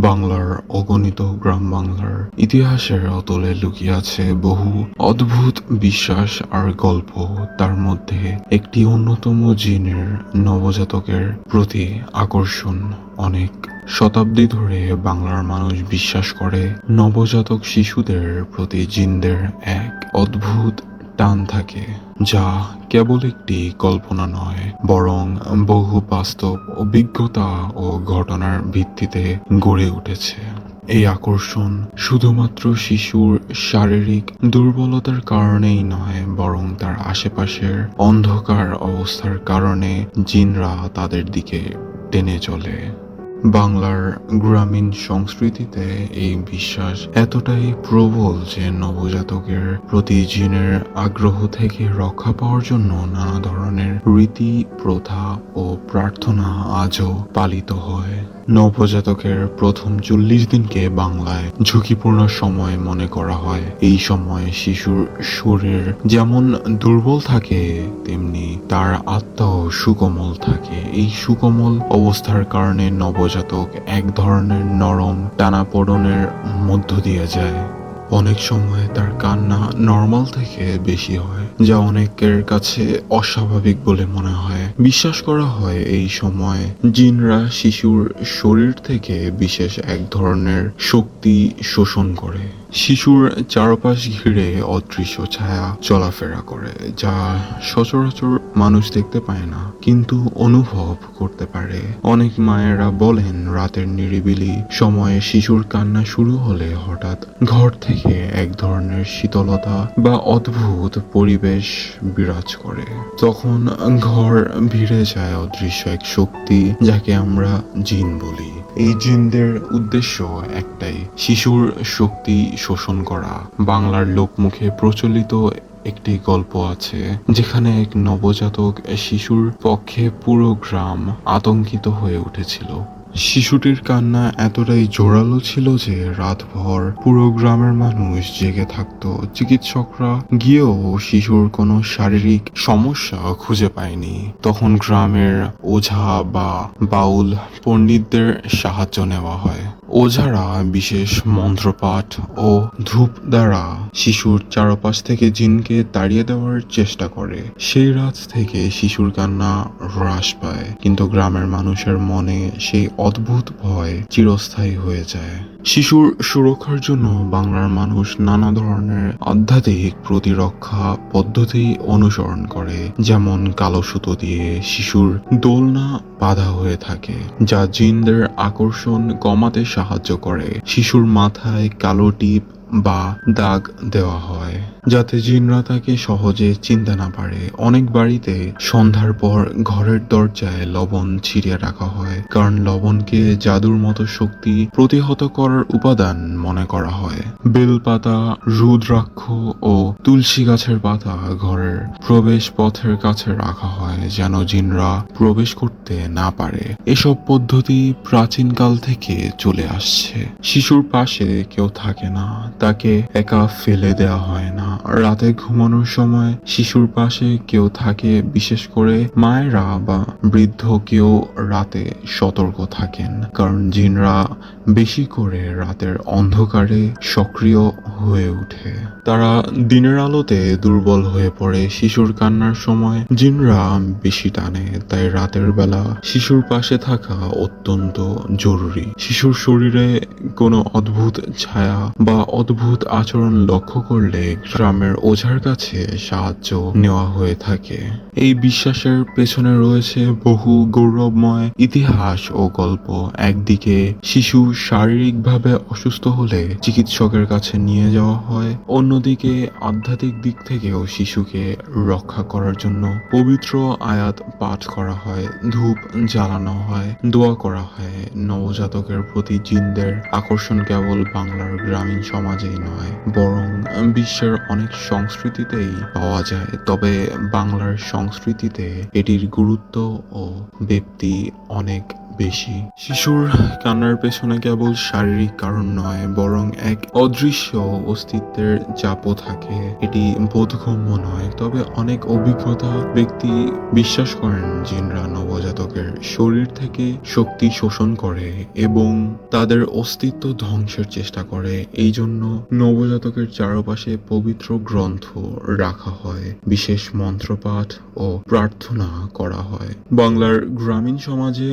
বাংলার অগণিত গ্রাম বাংলার ইতিহাসের অতলে লুকিয়ে আছে বহু অদ্ভুত বিশ্বাস আর গল্প। তার মধ্যে একটি অন্যতম জিনের নবজাতকের প্রতি আকর্ষণ। অনেক শতাব্দী ধরে বাংলার মানুষ বিশ্বাস করে নবজাতক শিশুদের প্রতি জিনদের এক অদ্ভুত টান থাকে। যা কেবল একটি কল্পনা নয়, বরং বহু বাস্তব অভিজ্ঞতা ও ঘটনার ভিত্তিতে গড়ে উঠেছে। এই আকর্ষণ শুধুমাত্র শিশুর শারীরিক দুর্বলতার কারণেই নয়, বরং তার আশেপাশের অন্ধকার অবস্থার কারণে জিনরা তাদের দিকে টেনে চলে। বাংলার গ্রামীণ সংস্কৃতিতে এই বিশ্বাস এতটাই প্রবল যে নবজাতকের প্রতি জিনের আগ্রহ থেকে রক্ষা পাওয়ার জন্য নানা ধরনের রীতি, প্রথা ও প্রার্থনা আজও পালিত হয়। নবজাতকের প্রথম চল্লিশ দিনকে বাংলায় ঝুঁকিপূর্ণ সময় মনে করা হয়। এই সময় শিশুর শরীর যেমন দুর্বল থাকে, তেমনি তার আত্মাও সুকোমল থাকে। এই সুকোমল অবস্থার কারণে নবজাতক এক ধরনের নরম টানাপোড়নের মধ্য দিয়ে যায়। অনেক সময় তার কান্না নর্মাল থেকে বেশি হয়, যা অনেকের কাছে অস্বাভাবিক বলে মনে হয়। বিশ্বাস করা হয় এই সময় জিনরা শিশুর শরীর থেকে বিশেষ এক ধরনের শক্তি শোষণ করে। শিশুর চারপাশ ঘিরে অদৃশ্য ছায়া চলাফেরা করে, যা সচরাচর মানুষ দেখতে পায় না, কিন্তু অনুভব করতে পারে। অনেক মায়েরা বলেন, রাতের নিরিবিলি সময়ে শিশুর কান্না শুরু হলে হঠাৎ ঘর থেকে এক ধরনের শীতলতা বা অদ্ভুত পরিবেশ বিরাজ করে। তখন ঘর ভিড়ে যায় অদৃশ্য এক শক্তি, যাকে আমরা জিন বলি। এই জিনদের উদ্দেশ্য একটাই, শিশুর শক্তি শোষণ করা। বাংলার লোকমুখে প্রচলিত একটি গল্প আছে, যেখানে এক নবজাতক শিশুর পক্ষে পুরো গ্রাম আতঙ্কিত হয়ে উঠেছিল। শিশুটির কান্না এতটাই জোরালো ছিল যে রাতভর পুরো গ্রামের মানুষ জেগে থাকত। চিকিৎসকরা গিয়েও শিশুর কোনো শারীরিক সমস্যা খুঁজে পায়নি। তখন গ্রামের ওঝা বা বাউল পণ্ডিতদের সাহায্য নেওয়া হয়। ওঝারা, বিশেষ মন্ত্রপাঠ ও ধূপ দ্বারা শিশুর চারপাশ থেকে জিনকে তাড়িয়ে দেওয়ার চেষ্টা করে। সেই রাত থেকে শিশুর কান্না হ্রাস পায়, কিন্তু গ্রামের মানুষের মনে সেই অদ্ভুত ভয় চিরস্থায়ী হয়ে যায়। শিশুর সুরক্ষার জন্য বাংলার মানুষ নানা ধরনের আধ্যাত্মিক প্রতিরক্ষা পদ্ধতি অনুসরণ করে, যেমন কালো সুতো দিয়ে শিশুর দোলনা বাধা হয়ে থাকে, যা জিনদের আকর্ষণ কমাতে সাহায্য করে। শিশুর মাথায় কালো টিপ বা দাগ দেওয়া হয়। যাতে জিনরা তাকে সহজে চিনতে না পারে। অনেক বাড়িতে সন্ধ্যার পর ঘরের দরজায় লবণ ছিটিয়ে রাখা হয়, কারণ লবণকে জাদুর মতো শক্তি প্রতিহত করার উপাদান মনে করা হয়। বেলপাতা, রুদ্রাক্ষ ও তুলসী গাছের পাতা ঘরের প্রবেশ পথের কাছে রাখা হয় যেন জিনরা প্রবেশ করতে না পারে। এসব পদ্ধতি প্রাচীনকাল থেকে চলে আসছে। শিশুর পাশে কেউ থাকে না, তাকে একা ফেলে দেওয়া হয় না। রাতে ঘুমানোর সময় শিশুর পাশে কেউ থাকে, বিশেষ করে মায়েরা বা বৃদ্ধ কেউ রাতে সতর্ক থাকেন। কারণ জিনরা বেশি করে রাতের অন্ধকারে সক্রিয় হয়ে ওঠে। তারা দিনের আলোতে দুর্বল হয়ে পড়ে। শিশুর কান্নার সময় জিনরা বেশি টানে, তাই রাতের বেলা শিশুর পাশে থাকা অত্যন্ত জরুরি। শিশুর শরীরে কোনো অদ্ভুত ছায়া বা অদ্ভুত আচরণ লক্ষ্য করলে গ্রামের ওঝার কাছে সাহায্য নেওয়া হয়ে থাকে। এই বিশ্বাসের পেছনে রয়েছে বহু গৌরবময় ইতিহাস ও গল্প। একদিকে শিশু শারীরিকভাবে অসুস্থ হলে চিকিৎসকের কাছে নিয়ে যাওয়া হয়, অন্যদিকে আধ্যাত্মিক দিক থেকেও শিশুকে রক্ষা করার জন্য পবিত্র আয়াত পাঠ করা হয়, ধূপ জ্বালানো হয়, দোয়া করা হয়। নবজাতকের প্রতি জিনদের আকর্ষণ কেবল বাংলার গ্রামীণ সমাজেই নয়, বরং বিশ্বের অনেক সংস্কৃতিতেই পাওয়া যায়। তবে বাংলার সংস্কৃতিতে এটির গুরুত্ব ও ব্যক্তি অনেক বেশি। শিশুর কান্নার পেছনে কেবল শারীরিক কারণ নয়, বরং এক অদৃশ্য অস্তিত্বের চাপও থাকে। এটি বোধগম্য নয়, তবে অনেক অভিজ্ঞতা ব্যক্তি বিশ্বাস করেন জিনরা নবজাতকের শরীর থেকে শক্তি শোষণ করে এবং তাদের অস্তিত্ব ধ্বংসের চেষ্টা করে। এই জন্য নবজাতকের চারপাশে পবিত্র গ্রন্থ রাখা হয়, বিশেষ মন্ত্রপাঠ ও প্রার্থনা করা হয়। বাংলার গ্রামীণ সমাজে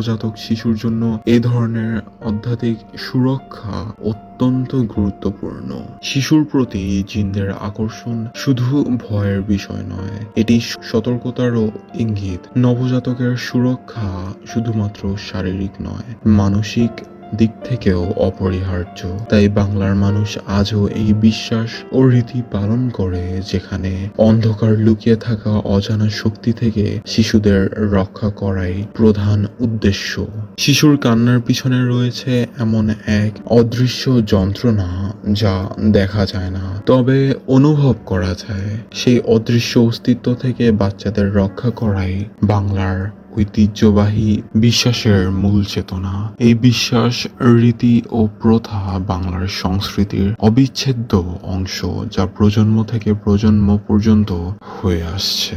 নবজাতক শিশুর জন্য এ ধরনের আধ্যাত্মিক সুরক্ষা অত্যন্ত গুরুত্বপূর্ণ। শিশুর প্রতি জিনদের আকর্ষণ শুধু ভয়ের বিষয় নয়, এটি সতর্কতারও ইঙ্গিত। নবজাতকের সুরক্ষা শুধুমাত্র শারীরিক নয়, মানসিক দিক থেকেও অপরিহার্য। তাই বাংলার মানুষ আজও এই বিশ্বাস ও রীতি পালন করে যেখানে অন্ধকার লুকিয়ে থাকা অজানা শক্তি থেকে শিশুদের রক্ষা করাই প্রধান উদ্দেশ্য। শিশুর কান্নার পিছনে রয়েছে এমন এক অদৃশ্য যন্ত্রণা যা দেখা যায় না। তবে অনুভব করা যায়, সেই অদৃশ্য অস্তিত্ব থেকে বাচ্চাদের রক্ষা করাই বাংলার ঐতিহ্যবাহী বিশ্বাসের মূল চেতনা। এই বিশ্বাস, রীতি ও প্রথা বাংলার সংস্কৃতির অবিচ্ছেদ্য অংশ যা প্রজন্ম থেকে প্রজন্ম পর্যন্ত হয়ে আসছে।